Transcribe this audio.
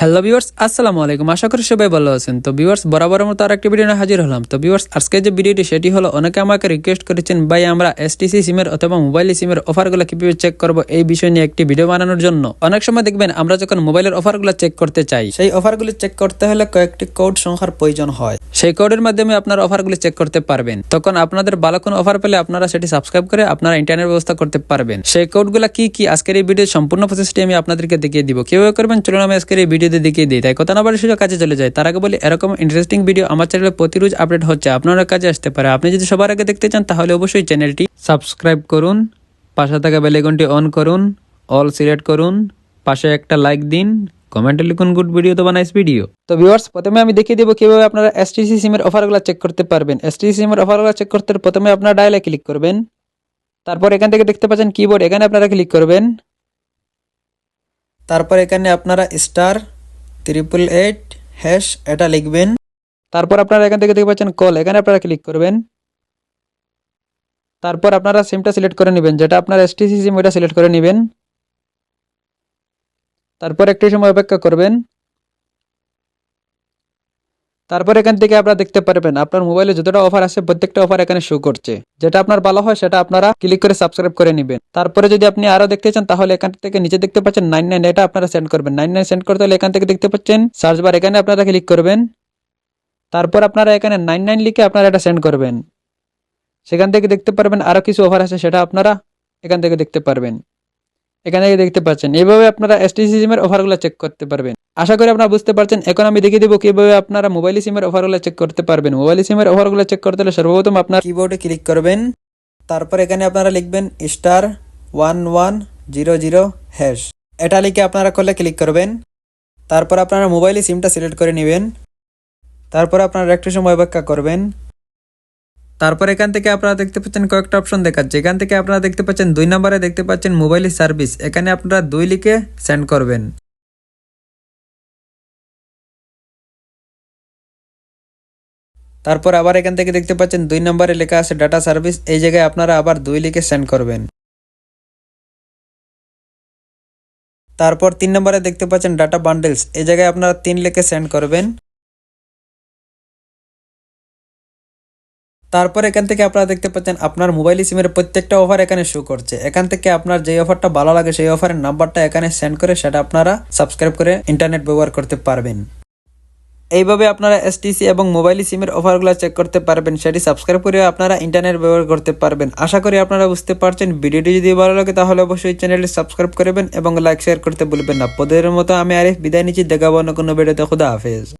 Hello viewers আসসালামু আলাইকুম আশা করি সবাই ভালো আছেন। তো ভিউয়ার্স বরাবর মতো আর একটি ভিডিও নিয়ে হাজির হলাম। তো ভিউয়ার্স আজকে যে ভিডিওটি সেটি হলো অনেকে আমাকে রিকোয়েস্ট করেছেন, ভাই, আমরা এসটিসি সিমের অথবা মোবাইল সিমের অফারগুলো কীভাবে চেক করব এই বিষয় নিয়ে একটি ভিডিও বানানোর জন্য? অনেক সময় দেখবেন, আমরা যখন মোবাইলের অফারগুলো চেক করতে চাই, সেই অফারগুলো চেক করতে হলে কয়েকটি কোড সংখ্যার প্রয়োজন হয়। সেই কোডের মাধ্যমে আপনারা অফারগুলো চেক করতে পারবেন। তখন আপনাদের ভালো কোনো অফার পেলে আপনারা সেটি সাবস্ক্রাইব করে আপনারা ইন্টারনেট ব্যবস্থা করতে পারবেন। সেই কোডগুলো কি কি আজকের এই ভিডিও সম্পূর্ণ প্রসেসটি আমি আপনাদেরকে দেখিয়ে দিব। কীভাবে করবেন? চলুন আমি আজকের এই ভিডিওতে দেখিয়ে দিই। তাই কথা না বলে সোজা কাজে চলে যায়। তার আগে বলি, এরকম ইন্টারেস্টিং ভিডিও আমার চ্যানেলে প্রতি রোজ আপডেট হচ্ছে। আপনারা কাজে আসতে পারে। আপনি যদি সবার আগে দেখতে চান, তাহলে অবশ্যই চ্যানেলটি সাবস্ক্রাইব করুন, পাশে থাকা বেলেগনটি অন করুন অল সিলেক্ট করুন, পাশে একটা লাইক দিন কমেন্টে লিখুন গুড ভিডিও তো নাইস ভিডিও তো ভিউয়ার্স প্রথমে আমি দেখিয়ে দেবো কীভাবে আপনারা এসটিসি সিমের অফারগুলো চেক করতে পারবেন। এস এসটিসি সিমের অফারগুলো চেক করতে প্রথমে আপনারা ডায়ালে ক্লিক করবেন। তারপর এখান থেকে দেখতে পাচ্ছেন কিবোর্ড এখানে আপনারা ক্লিক করবেন। তারপর এখানে আপনারা স্টার ট্রিপল এইট হ্যাশ এটা লিখবেন। তারপর আপনারা এখান থেকে দেখতে পাচ্ছেন কল এখানে আপনারা ক্লিক করবেন। তারপর আপনারা সিমটা সিলেক্ট করে নেবেন, যেটা আপনার এসটিসি সিম ওইটা সিলেক্ট করে নেবেন। তারপর একটু সময় অপেক্ষা করবেন। তারপর এখান থেকে আপনারা দেখতে পারবেন, আপনার মোবাইলে যতটা অফার আছে প্রত্যেকটা অফার এখানে শো করছে। যেটা আপনার ভালো হয়, সেটা আপনারা ক্লিক করে সাবস্ক্রাইব করে নেবেন। তারপরে যদি আপনি আরও দেখতে চান, তাহলে এখান থেকে নিচে দেখতে পাচ্ছেন নাইন নাইন এটা আপনারা সেন্ড করবেন। নাইন নাইন সেন্ড করতে হলে এখান থেকে দেখতে পাচ্ছেন সার্চ বার এখানে আপনারা ক্লিক করবেন। তারপর আপনারা এখানে নাইন নাইন লিখে আপনারা এটা সেন্ড করবেন। সেখান থেকে দেখতে পারবেন আরও কিছু অফার আছে সেটা আপনারা এখান থেকে দেখতে পারবেন। এখান দেখতে পাচ্ছেন। এইভাবে আপনারা এসটিসি সিমের অফারগুলো চেক করতে পারবেন। আশা করি আপনারা বুঝতে পারছেন। এখন আমি দেখিয়ে দেবো কীভাবে আপনারা মোবাইল সিমের অফারগুলো চেক করতে পারবেন। মোবাইল সিমের অফারগুলো চেক করতে হলে সর্বপ্রথম আপনার কিবোর্ডে ক্লিক করবেন। তারপর এখানে আপনারা লিখবেন star one one zero zero hash এটা লিখে আপনারা করলে ক্লিক করবেন। তারপর আপনারা মোবাইলে সিমটা সিলেক্ট করে নেবেন। তারপর আপনারা একটু সময় অপেক্ষা করবেন। তারপর এখান থেকে আপনারা দেখতে পাচ্ছেন কয়েকটা অপশন দেখাচ্ছে। এখান থেকে আপনারা দেখতে পাচ্ছেন দুই নম্বরে দেখতে পাচ্ছেন মোবাইল সার্ভিস এখানে আপনারা দুই লিখে সেন্ড করবেন। তারপর আবার এখান থেকে দেখতে পাচ্ছেন দুই নম্বরে লেখা আছে ডাটা সার্ভিস এই জায়গায় আপনারা আবার দুই লিখে সেন্ড করবেন। তারপর তিন নম্বরে দেখতে পাচ্ছেন ডাটা বান্ডেলস এই জায়গায় আপনারা তিন লিখে সেন্ড করবেন। তারপর এখান থেকে আপনারা দেখতে পাচ্ছেন, আপনার মোবাইল সিমের প্রত্যেকটা অফার এখানে শো করছে। এখান থেকে আপনার যে অফারটা ভালো লাগে, সেই অফারের নাম্বারটা এখানে সেন্ড করে সেটা আপনারা সাবস্ক্রাইব করে ইন্টারনেট ব্যবহার করতে পারবেন। এইভাবে আপনারা এসটিসি এবং মোবাইল সিমের অফারগুলো চেক করতে পারবেন, সেটি সাবস্ক্রাইব করে আপনারা ইন্টারনেট ব্যবহার করতে পারবেন। আশা করি আপনারা বুঝতে পারছেন, ভিডিওটি যদি ভালো লাগে তাহলে অবশ্যই চ্যানেলটি সাবস্ক্রাইব করবেন এবং লাইক শেয়ার করতে ভুলবেন না। পদের মতো আমি আরিফ, বিদায় নিচ্ছি, দেখাবো অন্য কোনো ভিডিওতে, খুদা হাফেজ।